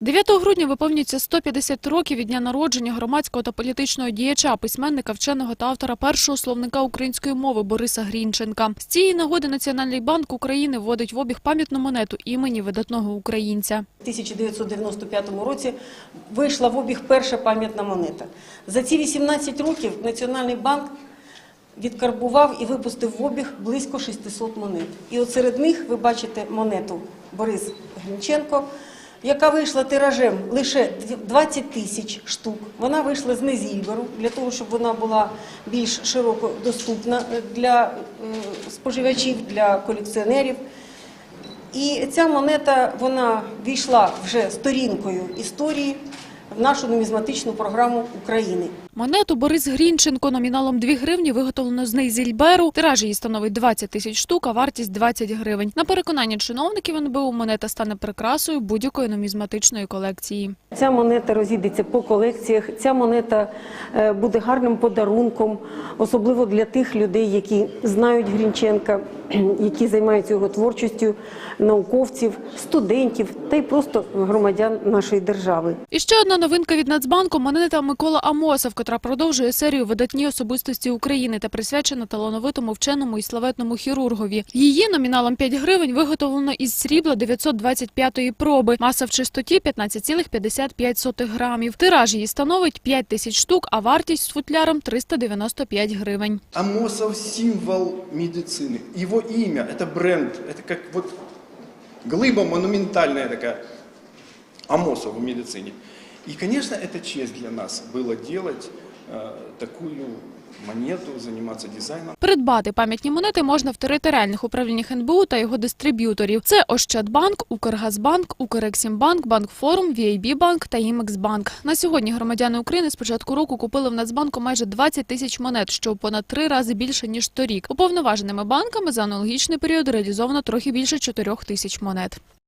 9 грудня виповнюється 150 років від дня народження громадського та політичного діяча, письменника, вченого та автора першого словника української мови Бориса Грінченка. З цієї нагоди Національний банк України вводить в обіг пам'ятну монету імені видатного українця. У 1995 році вийшла в обіг перша пам'ятна монета. За ці 18 років Національний банк відкарбував і випустив в обіг близько 600 монет. І от серед них ви бачите монету Борис Грінченко, яка вийшла тиражем лише 20 тисяч штук. Вона вийшла з Незільверу для того, щоб вона була більш широко доступна для е, споживачів, для колекціонерів. І ця монета вона війшла вже сторінкою історії в нашу нумізматичну програму України. Монету Борис Грінченко номіналом 2 гривні виготовлено з Нейзільберу. Тираж її становить 20 тисяч штук, а вартість 20 гривень. На переконання чиновників НБУ монета стане прикрасою будь-якої нумізматичної колекції. Ця монета розійдеться по колекціях. Ця монета е, буде гарним подарунком, особливо для тих людей, які знають Грінченка, які займаються його творчістю, науковців, студентів та й просто громадян нашої держави. І ще одна новинка від Нацбанку – монета Микола Амосов, котра продовжує серію видатні особистості України та присвячена талановитому вченому і славетному хірургові. Її номіналом 5 гривень виготовлено із срібла 925-ї проби. Маса в чистоті 15,55 грамів. Тираж її становить 5 тисяч штук, а вартість з футляром 395 гривень. Амосов символ медицины. Его имя – это бренд, это как вот глыба монументальная такая Амосов в медицине. И, конечно, это честь для нас было делать э, такую монету, заниматься дизайном. Придбати пам'ятні монети можна в територіальних управліннях НБУ та його дистриб'юторів. Це Ощадбанк, Укргазбанк, Укрексімбанк, Банкфорум, VIB Банк та Імексбанк. На сьогодні громадяни України з початку року купили в Нацбанку майже 20 тисяч монет, що у понад три рази більше ніж торік. Уповноваженими банками за аналогічний період реалізовано трохи більше 4 тисяч монет.